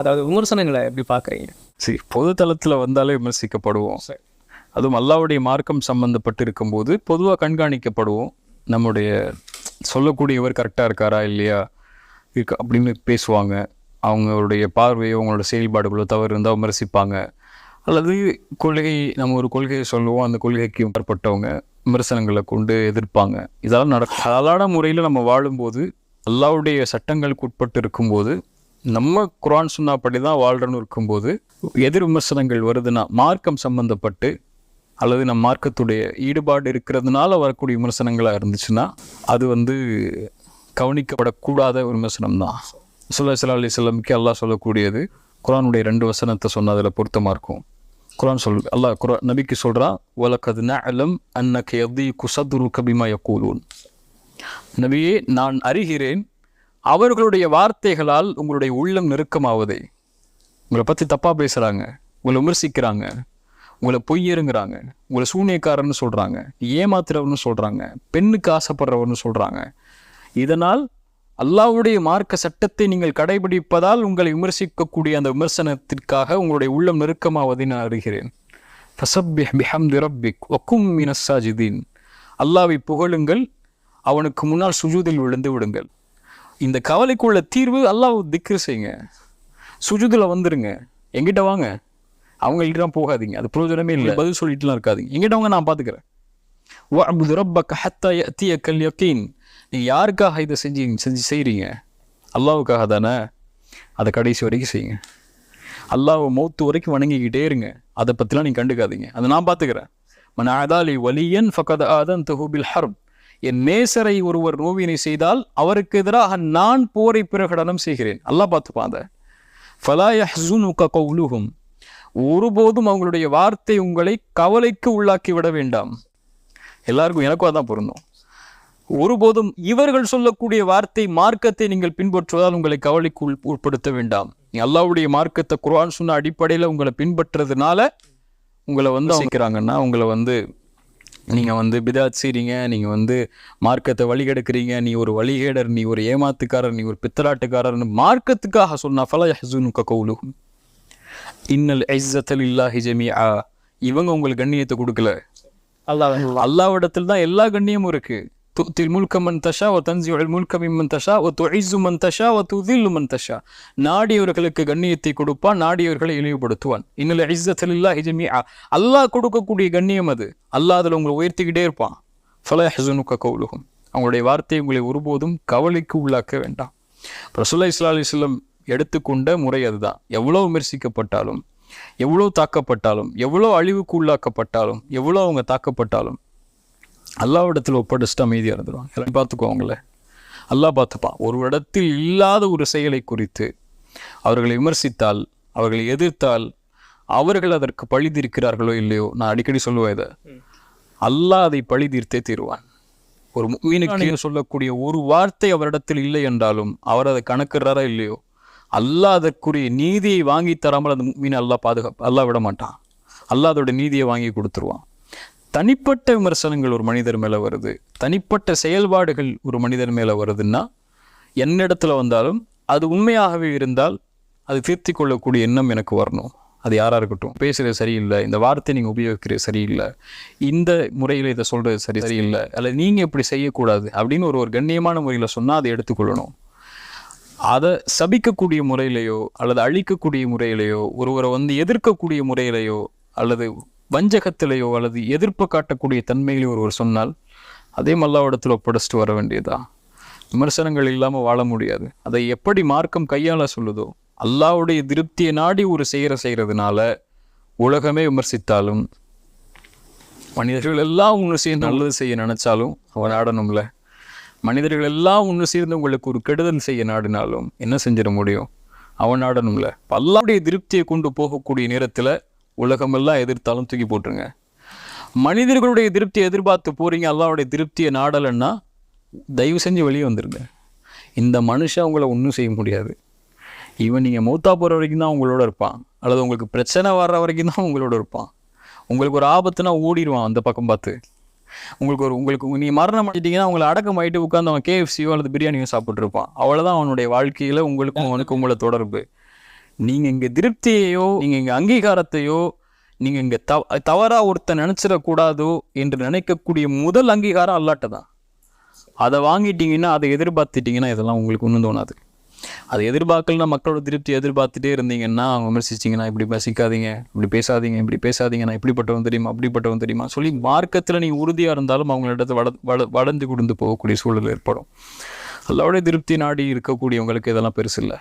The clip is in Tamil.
அதாவது விமர்சனங்களை எப்படி பார்க்குறீங்க? சரி பொது தளத்தில் வந்தாலே விமர்சிக்கப்படுவோம். சரி. அதுவும் அல்லாவுடைய மார்க்கம் சம்பந்தப்பட்டு இருக்கும்போது பொதுவாக கண்காணிக்கப்படுவோம். நம்முடைய சொல்லக்கூடியவர் கரெக்டாக இருக்காரா இல்லையா? இருக்கு அப்படின்னு பேசுவாங்க. அவங்களுடைய பார்வையோ அவங்களோட செயல்பாடுகளோ தவறு இருந்தால் விமர்சிப்பாங்க. அல்லது கொள்கை நம்ம ஒரு கொள்கையை சொல்லுவோம். அந்த கொள்கைக்கு மேற்பட்டவங்க விமர்சனங்களை கொண்டு எதிர்ப்பாங்க. இதெல்லாம் நட ஹலாலான முறையில் நம்ம வாழும்போது அல்லாவுடைய சட்டங்களுக்கு உட்பட்டு இருக்கும்போது நம்ம குரான் சொன்னாப்படி தான் வாழ்றன்னு இருக்கும்போது எதிர் விமர்சனங்கள் வருதுன்னா மார்க்கம் சம்பந்தப்பட்டு அல்லது நம் மார்க்கத்துடைய ஈடுபாடு இருக்கிறதுனால வரக்கூடிய விமர்சனங்களாக இருந்துச்சுன்னா அது வந்து கவனிக்கப்படக்கூடாத ஒரு விமர்சனம் தான் சுல்லா சல்லா அலி சொல்லமுக்கு அல்லாஹ் சொல்லக்கூடியது குரானுடைய ரெண்டு வசனத்தை சொன்னதில் பொருத்தமாக இருக்கும். குரான் சொல் அல்லாஹ் குரா நபிக்கு சொல்கிறான் உலகது நலம் அன்னக்கு எதி குசதுரு கபிமா யக்கூலூன் நபியே நான் அறிகிறேன் அவர்களுடைய வார்த்தைகளால் உங்களுடைய உள்ளம் நெருக்கமாவதை. உங்களை பற்றி தப்பாக பேசுகிறாங்க உங்களை விமர்சிக்கிறாங்க. உங்களை பொய்யருங்கிறாங்க உங்களை சூனியக்காரன்னு சொல்கிறாங்க ஏமாத்துறவர்னு சொல்கிறாங்க பெண்ணுக்கு ஆசைப்படுறவர்னு சொல்கிறாங்க இதனால் அல்லாஹ்வுடைய மார்க்க சட்டத்தை நீங்கள் கடைபிடிப்பதால் உங்களை விமர்சிக்கக்கூடிய அந்த விமர்சனத்திற்காக உங்களுடைய உள்ளம் நெருக்கமாவதை நான் அறிகிறேன். ஃபசப்பிஹ் பிஹம்தி ரப்பிக் வக்கும் மினஸ்ஸாஜிதீன் அல்லாவை புகழுங்கள். அவனுக்கு முன்னால் சுஜூதில் விழுந்து விடுங்கள். இந்த கவலைக்குள்ள தீர்வு அல்லாஹ் திக்ரு செய்யுங்க. சுஜுதில் வந்துருங்க. எங்கிட்ட வாங்க. அவங்கள்ட்ட போகாதீங்க. அது பிரயோஜனமே இல்லை. பதில் சொல்லிட்டுலாம் இருக்காதுங்க. எங்கிட்ட வாங்க நான் பார்த்துக்கிறேன் வஅபுது ரப்பக்க ஹத்தா கல் யக்கீன் நீங்கள் யாருக்காக இதை செஞ்சு செஞ்சு செய்கிறீங்க அல்லாவுக்காக தானே? அதை கடைசி வரைக்கும் செய்யுங்க. அல்லாஹ் மௌத்து வரைக்கும் வணங்கிக்கிட்டே இருங்க. அதை பற்றிலாம் நீங்கள் கண்டுக்காதீங்க. அதை நான் பார்த்துக்கிறேன் மன ஆதாலி வலியன் ஃபகத் ஆதன் தஹூபில் ஹர்ப். என் நேசரை ஒருவர் நோவினை செய்தால் அவருக்கு எதிராக நான் போரை பிரகடனம் செய்கிறேன். ஃபலா யஹ்ஸுனுக கௌலுஹும். ஒருபோதும் அவங்களுடைய வார்த்தை உங்களை கவலைக்கு உள்ளாக்கி விட வேண்டாம். எல்லாருக்கும் எனக்கும் அதான் பொருந்தும். ஒருபோதும் இவர்கள் சொல்லக்கூடிய வார்த்தை மார்க்கத்தை நீங்கள் பின்பற்றுவதால் உங்களை கவலைக்கு உள் உட்படுத்த வேண்டாம். நீ அல்லாவுடைய மார்க்கத்தை குர்ஆன் சொன்ன அடிப்படையில் உங்களை பின்பற்றுறதுனால உங்களை வந்து சேர்க்கிறாங்கன்னா உங்களை வந்து நீங்கள் வந்து பிதாத் நீங்கள் வந்து மார்க்கத்தை வழிகெடுக்கிறீங்க நீ ஒரு வழிகேடர் நீ ஒரு ஏமாத்துக்காரர் நீ ஒரு பித்தலாட்டுக்காரர்னு மார்க்கத்துக்காக சொன்னா ஃபல யஹ்ஸுனுக கௌலுஹும் இன்னல் இஸ்ஸத்தல் இல்லாஹி ஜமீஆ. இவங்க உங்களுக்கு கண்ணியத்தை கொடுக்கல. அல்லாஹ் அல்லாவிடத்தில் தான் எல்லா கண்ணியமும் இருக்கு. துத்தில் முல்க மன் தஷா ஒ தன்சியுல் முல்க மிம்மன் தஷா ஒ துஇஸ்ஸு மன் தஷா ஒ துதில்லு மன் தஷா நாடியவர்களுக்கு கண்ணியத்தை கொடுப்பான் நாடியவர்களை இழிவுபடுத்துவான். இன்னல இஸ்ஸத்தில் இல்லாஹி அல்லாஹ் கொடுக்கக்கூடிய கண்ணியம் அது. அல்லாஹ் அதில் உங்களை உயர்த்திக்கிட்டே இருப்பான். ஃபல ஹசனுக்க கௌலுஹும். அவங்களுடைய வார்த்தை உங்களை ஒருபோதும் கவலைக்கு உள்ளாக்க வேண்டாம். ரசூல்லா இஸ்லா அலிஸ்லம் எடுத்துக்கொண்ட முறை அதுதான். எவ்வளோ விமர்சிக்கப்பட்டாலும் எவ்வளோ தாக்கப்பட்டாலும் எவ்வளோ அழிவுக்கு உள்ளாக்கப்பட்டாலும் எவ்வளோ அவங்க தாக்கப்பட்டாலும் அல்லாவிடத்தில் ஒப்படைச்சிட்டு அமைதியாக இருந்துருவாங்க. எல்லாம் பார்த்துக்குவாங்களே அல்லாஹ் பார்த்துப்பான். ஒரு இடத்தில் இல்லாத ஒரு செயலை குறித்து அவர்களை விமர்சித்தால் அவர்களை எதிர்த்தால் அவர்கள் அதற்கு பழி தீர்க்கிறார்களோ இல்லையோ நான் அடிக்கடி சொல்லுவேன் இதை. அல்லாஹ் அதை பழி தீர்த்தே தீருவான். ஒரு மீனுக்கு சொல்லக்கூடிய ஒரு வார்த்தை அவரிடத்தில் இல்லை என்றாலும் அவர் அதை கணக்குறாரா இல்லையோ? அல்லாஹ் அதற்குரிய நீதியை வாங்கி தராமல் அந்த மீன் அல்லாஹ் பாதுகாப்பு அல்லாஹ் விட மாட்டான். அல்லாஹ் அதோட நீதியை வாங்கி கொடுத்துருவான். தனிப்பட்ட விமர்சனங்கள் ஒரு மனிதர் மேலே வருது. தனிப்பட்ட செயல்பாடுகள் ஒரு மனிதர் மேலே வருதுன்னா என்னிடத்துல வந்தாலும் அது உண்மையாகவே இருந்தால் அது திருத்தி கொள்ளக்கூடிய எண்ணம் எனக்கு வரணும். அது யாராக இருக்கட்டும். பேசுகிறது சரியில்லை. இந்த வார்த்தை நீங்கள் உபயோகிக்கிறது சரியில்லை. இந்த முறையில் இதை சொல்கிறது சரி சரியில்லை. அல்ல நீங்கள் இப்படி செய்யக்கூடாது அப்படின்னு ஒரு ஒரு கண்ணியமான முறையில் சொன்னால் அதை எடுத்துக்கொள்ளணும். அதை சபிக்கக்கூடிய முறையிலையோ அல்லது அழிக்கக்கூடிய முறையிலையோ ஒருவரை வந்து எதிர்க்கக்கூடிய முறையிலையோ அல்லது வஞ்சகத்திலேயோ அல்லது எதிர்ப்பு காட்டக்கூடிய தன்மையிலையோ ஒருவர் சொன்னால் அதே மல்லாவிடத்தில் ஒப்படைச்சிட்டு வர வேண்டியதா? விமர்சனங்கள் இல்லாமல் வாழ முடியாது. அதை எப்படி மார்க்கம் கையாள சொல்லுதோ அல்லாவுடைய திருப்தியை நாடி ஒரு செய்கிற செய்கிறதுனால உலகமே விமர்சித்தாலும் மனிதர்கள் எல்லாம் ஒன்று சேர்ந்து நல்லது செய்ய நினச்சாலும் அவன் ஆடணும்ல மனிதர்கள் எல்லாம் ஒன்று சேர்ந்து உங்களுக்கு ஒரு கெடுதல் செய்ய நாடினாலும் என்ன செஞ்சிட முடியும்? அவன் ஆடணும்ல அல்லாவுடைய திருப்தியை கொண்டு போகக்கூடிய நேரத்தில் உலகமெல்லாம் எதிர்த்தாலும் தூக்கி போட்டுருங்க. மனிதர்களுடைய திருப்தியை எதிர்பார்த்து போகிறீங்க அல்லாவுடைய திருப்தியை நாடலைன்னா தயவு செஞ்சு வெளியே வந்துடுங்க இந்த மனுஷன் உங்களை ஒன்றும் செய்ய முடியாது. இவன் நீங்கள் மூத்தா போகிற வரைக்கும் தான் உங்களோட இருப்பான். அல்லது உங்களுக்கு பிரச்சனை வர்ற வரைக்கும் தான் உங்களோட இருப்பான். உங்களுக்கு ஒரு ஆபத்துனா ஓடிடுவான் அந்த பக்கம் பார்த்து. உங்களுக்கு ஒரு உங்களுக்கு நீ மரணம் அடைஞ்சிட்டிங்கன்னா உங்களை அடக்கம் ஆகிட்டு உட்காந்து அவன் கேஎஃப்சியோ அல்லது பிரியாணியோ சாப்பிட்ருப்பான் அவ்வளோதான் அவனுடைய வாழ்க்கையில் உங்களுக்கும் அவனுக்கும் உங்களை தொடர்பு. நீங்கள் இங்கே திருப்தியையோ நீங்கள் இங்கே அங்கீகாரத்தையோ நீங்கள் இங்கே தவ தவறாக ஒருத்தன் நினச்சிடக்கூடாதோ என்று நினைக்கக்கூடிய முதல் அங்கீகாரம் அல்லாட்ட தான் அதை வாங்கிட்டீங்கன்னா அதை எதிர்பார்த்துட்டிங்கன்னா இதெல்லாம் உங்களுக்கு ஒன்றும் தோணாது. அதை எதிர்பார்க்கலனா மக்களோட திருப்தி எதிர்பார்த்துட்டே இருந்தீங்கன்னா அவங்க விமர்சிச்சிங்கன்னா இப்படி பேசிக்காதீங்க இப்படி பேசாதீங்க இப்படி பேசாதீங்க நான் இப்படிப்பட்டவன் தெரியுமா அப்படிப்பட்டவன் தெரியுமா சொல்லி மார்க்கத்தில் நீங்கள் உறுதியாக இருந்தாலும் அவங்களிடத்து வள வள வளர்ந்து கொடுந்து போகக்கூடிய சூழல் ஏற்படும். அல்லாவுடைய திருப்தி நாடி இருக்கக்கூடியவங்களுக்கு இதெல்லாம் பெருசு இல்லை